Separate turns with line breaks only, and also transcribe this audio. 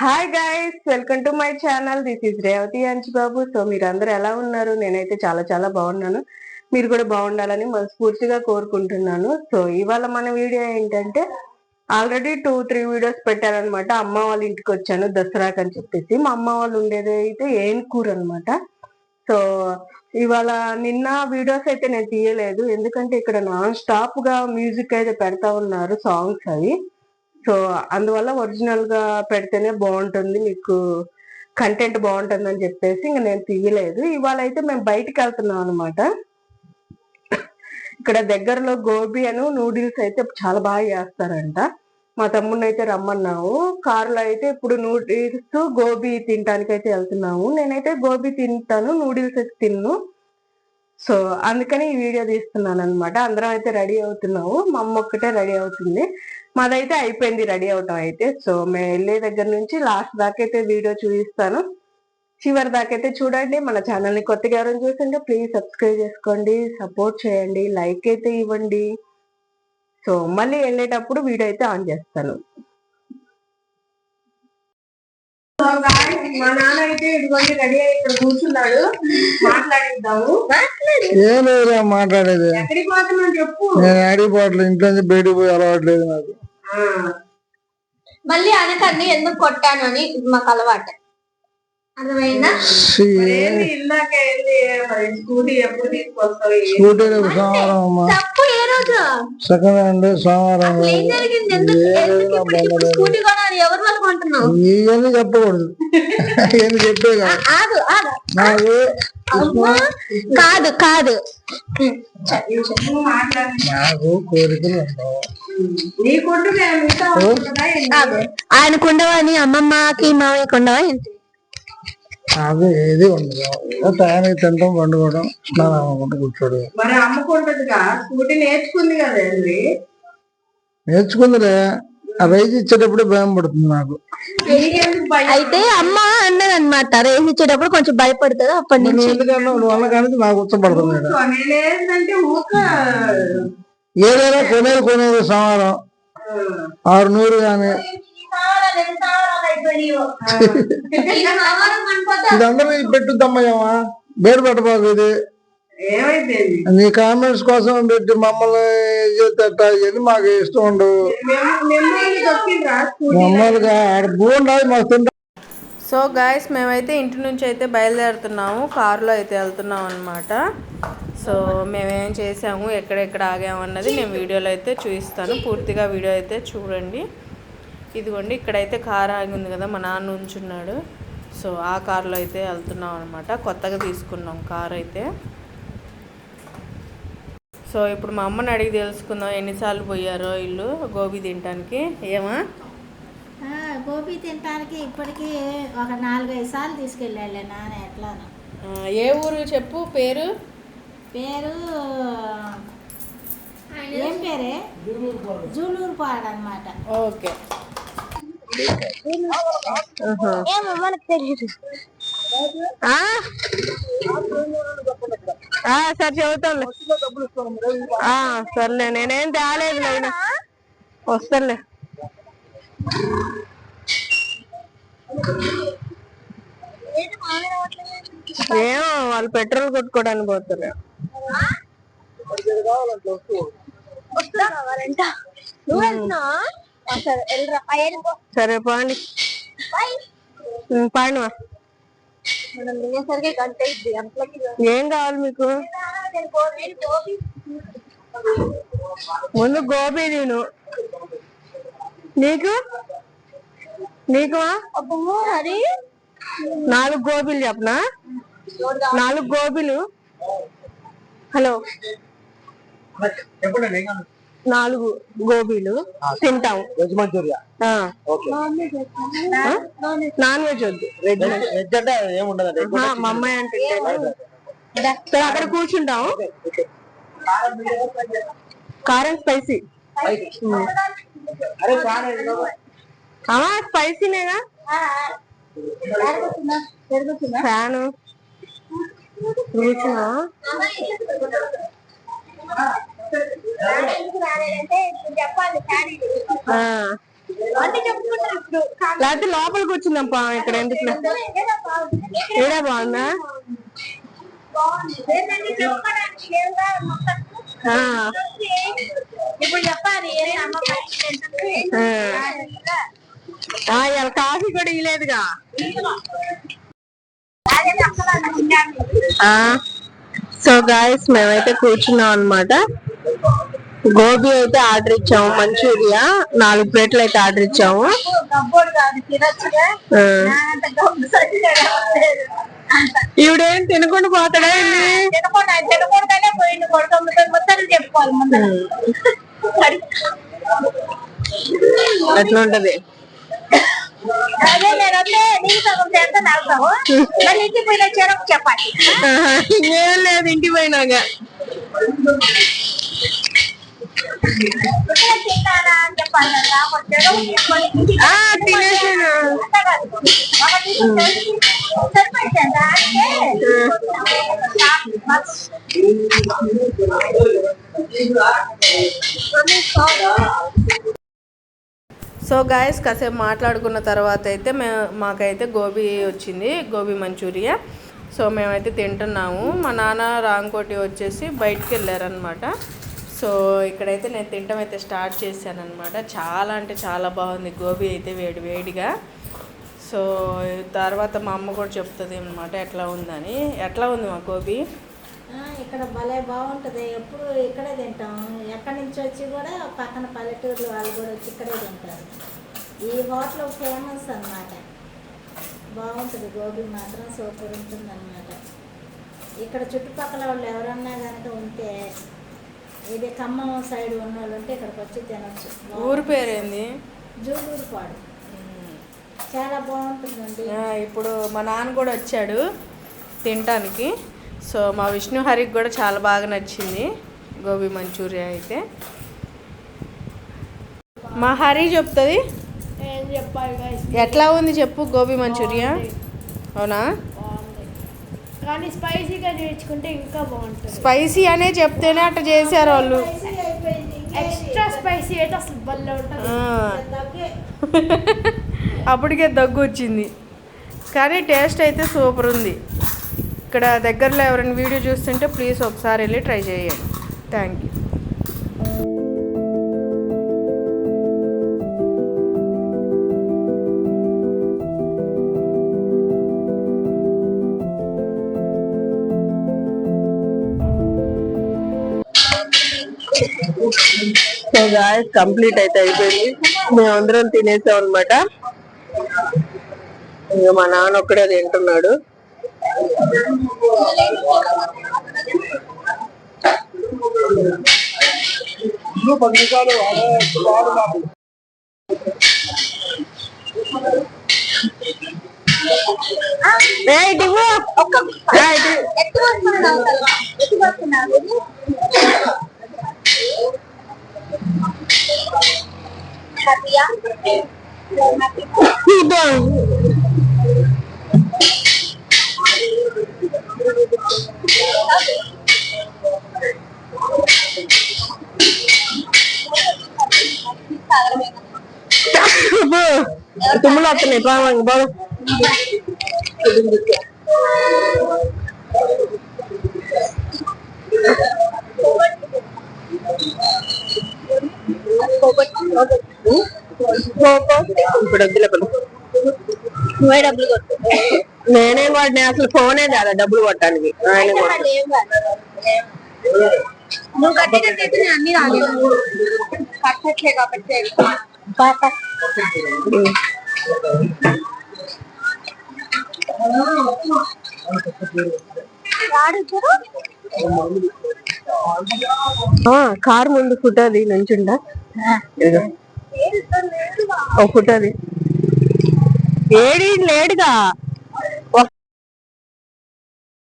Hi guys welcome to my channel this is Revathi అంచి Babu so మీరందరూ ఎలా ఉన్నారు? నేనైతే చాలా చాలా బాగున్నాను. మీరు కూడా బాగుండాలని మనస్ఫూర్తిగా కోరుకుంటున్నాను. సో ఇవాళ మన వీడియో ఏంటంటే ఆల్రెడీ టూ త్రీ వీడియోస్ పెట్టారనమాట అమ్మ వాళ్ళ ఇంటికి వచ్చాను దసరాకి అని చెప్పేసి. మా అమ్మ వాళ్ళు ఉండేది అయితే ఏన్కూర్ అనమాట సో ఇవాళ నిన్న వీడియోస్ అయితే నేను తీయలేదు. ఎందుకంటే ఇక్కడ నాన్ స్టాప్గా మ్యూజిక్ అయితే పెడతా ఉన్నారు సాంగ్స్ అవి. సో అందువల్ల ఒరిజినల్గా పెడితేనే బాగుంటుంది మీకు కంటెంట్ బాగుంటుంది అని చెప్పేసి ఇంకా నేను తీయలేదు. ఇవాళ అయితే మేము బయటికి వెళ్తున్నాం అనమాట ఇక్కడ దగ్గరలో గోబీ అను నూడిల్స్ అయితే చాలా బాగా చేస్తారంట. మా తమ్ముడిని అయితే రమ్మన్నాము కారులో అయితే ఇప్పుడు నూడిల్స్ గోబీ తినడానికి అయితే వెళ్తున్నాము నేనైతే గోబీ తింటాను నూడిల్స్ అయితే తిన్ను. సో అందుకని ఈ వీడియో తీస్తున్నాను అనమాట అందరం అయితే రెడీ అవుతున్నాము. మా అమ్మ ఒక్కటే రెడీ అవుతుంది. మాదైతే అయిపోయింది రెడీ అవటం అయితే. సో మేము వెళ్ళే దగ్గర నుంచి లాస్ట్ దాకైతే అయితే వీడియో చూపిస్తాను. చివరి దాకైతే అయితే చూడండి. మన ఛానల్ని కొత్తగా ఎవరైనా చూసింటే ప్లీజ్ సబ్స్క్రైబ్ చేసుకోండి. సపోర్ట్ చేయండి. లైక్ అయితే ఇవ్వండి. సో మళ్ళీ వెళ్ళేటప్పుడు వీడియో అయితే ఆన్ చేస్తాను. మా నాన్న అయితే ఇదిగోండి రెడీ అయ్యి ఇక్కడ కూర్చున్నాడు. మాట్లాడిద్దాము.
ఏం మాట్లాడేది.
ఎక్కడికి పోతున్నావు చెప్పు.
నేను ఆడిపోవట్లేదు ఇంట్లో నుంచి బయటకు పోయి అలవాట్లేదు నాకు.
ఆ,
మళ్ళీ అనకండి ఎందుకు కొట్టాను అని మాకు అలవాటు అర్థమైందా
ఛీ,
ఏంది ఇందాక ఏంది మరి స్కూటీ
రేపు సోమవారం అమ్మా. సెకండ్ హ్యాండ్ సోమవారం చెప్పకూడదు. చెప్పే కాదు. నాకు
కాదు కాదు.
నువ్వు మాట్లాడు.
నాకు కోరికలు ఉండవు.
అమ్మమ్మకి మామయ్యకు ఉండవా ఏంటి?
నాకు ఏది ఉండదు. ఏదో టయానికి తింటాం పండుకోవడం స్నానం అవ్వకుండా కూర్చోడు.
మరి అమ్ముకుంటదిగా? స్కూటీ నేర్చుకుంది కదా ఏంది?
నేర్చుకుందిలే. ఆ రైతు ఇచ్చేటప్పుడు భయం పడుతుంది నాకు?
అయితే అమ్మ అన్నది అనమాట రేసి ఇచ్చేటప్పుడు కొంచెం భయపడుతుంది అప్పటి నుంచి.
అన్న కానీ నాకు ఉచ్చపడుతుంది ఏదైనా కొనేది కొనేది సోమవారం ఆరు నూరు కానీ ఇది అందరూ పెట్టుద్దమ్మయ్యమ్మా. బేడు పెట్టబాకు ఇది. నీ కామెంట్స్ కోసం పెట్టి మమ్మల్ని చేసేట ఇవన్నీ మాకు ఇష్టం ఉండవు మమ్మల్ని బోండా మాకు తింటా
సో గాయస్ మేమైతే ఇంటి నుంచి అయితే బయలుదేరుతున్నాము. కారులో అయితే వెళ్తున్నాం అనమాట సో మేమేం చేసాము ఎక్కడెక్కడ ఆగాము అన్నది నేను వీడియోలో అయితే చూపిస్తాను. పూర్తిగా వీడియో అయితే చూడండి. ఇదిగోండి ఇక్కడైతే కార్ ఆగి ఉంది కదా మా నాన్న ఉంచున్నాడు. సో ఆ కార్లో అయితే వెళ్తున్నాం అనమాట కొత్తగా తీసుకున్నాం కార్ అయితే. సో ఇప్పుడు మా అమ్మని అడిగి తెలుసుకుందాం ఎన్నిసార్లు పోయారో ఇల్లు గోబీ తినడానికి ఏమా?
గోబీ తినడానికి ఇప్పటికీ ఒక నాలుగైదు సార్లు తీసుకెళ్ళాళ్ళే నాన్న ఎట్లానో.
ఆ, ఏ ఊరు చెప్పు పేరు?
పేరు ఏం పేరే? జూలూరు పాడు అనమాట
ఓకే.
మనకు తెలియదు
సరే చెబుతాను సర్లే నేనేం తేలేదు అయినా వస్తానులే. ఏమో వాళ్ళు పెట్రోల్ కొట్టుకోవడానికి పోతారు
నువ్వు వెళ్తున్నావా? సరే
పాండి. పాండి ఏం కావాలి మీకు? ముందు గోబీ తిను. నీకు? నీకు? నాలుగు గోబీలు చెప్పనా? నాలుగు గోబీలు. హలో. నాలుగు గోబీలు తింటాం
వెజ్ మంచూరియా?
ఆ.
ఓకే.
ఆ? నాన్ వెజ్ వద్దు. వెజ్
వెజ్ అంటే ఏముండదు
మా అమ్మాయి అంటే సరే అక్కడ కూర్చుంటాం కారం స్పైసీ. స్పైసీనేగా ఫ్యాను కూర్చున్నా లేకపోతే లోపలికి వచ్చిందాం పా ఇక్కడ ఎందుకు ఏడా బాగుందా. ఆ,
ఇప్పుడు చెప్పాలి
కాఫీ కూడా ఇలేదుగా సో గాయస్ మేమైతే కూర్చున్నాం అన్నమాట. గోబీ అయితే ఆర్డర్ ఇచ్చాము మంచూరియా నాలుగు ప్లేట్లు అయితే ఆర్డర్ ఇచ్చాము ఈవిడేం తినకుండా పోతాడా అట్లా ఉంటది ఇంకేం లేదు ఇంటికి పోయినాక తినేసాను
సో గాయస్ కాసేపు మాట్లాడుకున్న తర్వాత అయితే మే మాకైతే గోబీ వచ్చింది గోబీ మంచూరియా. సో మేమైతే తింటున్నాము. మా నాన్న రాంకోటి వచ్చేసి బయటికి వెళ్ళారనమాట సో ఇక్కడైతే నేను తినటం అయితే స్టార్ట్ చేశాను అనమాట చాలా అంటే చాలా బాగుంది. గోబీ అయితే వేడి వేడిగా. సో తర్వాత మా అమ్మ కూడా చెప్తుంది అనమాట ఎట్లా ఉందని. ఎట్లా ఉంది మా గోబీ?
ఇక్కడ భలే బాగుంటుంది. ఎప్పుడు ఇక్కడే తింటాం. ఎక్కడి నుంచి వచ్చి కూడా పక్కన పల్లెటూరులో వాళ్ళు కూడా వచ్చి ఇక్కడే తింటారు. ఈ హోటల్ ఫేమస్ అన్నమాట. బాగుంటుంది. గోబీ మాత్రం సూపర్ ఉంటుంది అనమాట ఇక్కడ చుట్టుపక్కల వాళ్ళు ఎవరన్నా కనుక ఉంటే ఇది ఖమ్మం సైడ్ ఉన్న వాళ్ళు ఉంటే ఇక్కడికి వచ్చి తినొచ్చు.
ఊరి పేరేంది?
చాలా బాగుంటుందండి.
ఇప్పుడు మా నాన్న కూడా వచ్చాడు తినటానికి. సో మా విష్ణు హరికి కూడా చాలా బాగా నచ్చింది. గోబీ మంచూరియా అయితే. మా హరి చెప్తుంది? ఎట్లా ఉంది చెప్పు గోబీ మంచూరియా? అవునా?
కానీ స్పైసీగా నేర్చుకుంటే ఇంకా బాగుంటుంది.
స్పైసీ అనే చెప్తేనే అట్లా చేశారు వాళ్ళు.
ఎక్స్ట్రా స్పైసీ అయితే అసలు భలే ఉంటుంది.
అప్పటికే దగ్గు వచ్చింది. కానీ టేస్ట్ అయితే సూపర్ ఉంది. ఇక్కడ దగ్గరలో ఎవరైనా వీడియో చూస్తుంటే ప్లీజ్ ఒకసారి వెళ్ళి ట్రై చేయండి. Thank you.
So guys complete అయితే అయిపోయింది. మేమందరం తినేసాం అనమాట ఇక మా నాన్న ఒక్కడే తింటున్నాడు. ఏ, ఇదో. ఇవ్వు. తుమ్ములు వస్తున్నాయి బాగా బాగా ఇప్పుడు వద్దులే పలు.
నువ్వే డబ్బులు కొట్టు
నేనేం వాడిని? అసలు ఫోనే కాదా డబ్బులు కొట్టడానికి? ఆయన.
నువ్వు కట్టినట్టయితే నేను అన్ని రాలేదు కట్టట్లే కాబట్టి
ఆ, కారు ముందు ఫోటో అది నుంచుండా. అది ఏడి లేడుగా?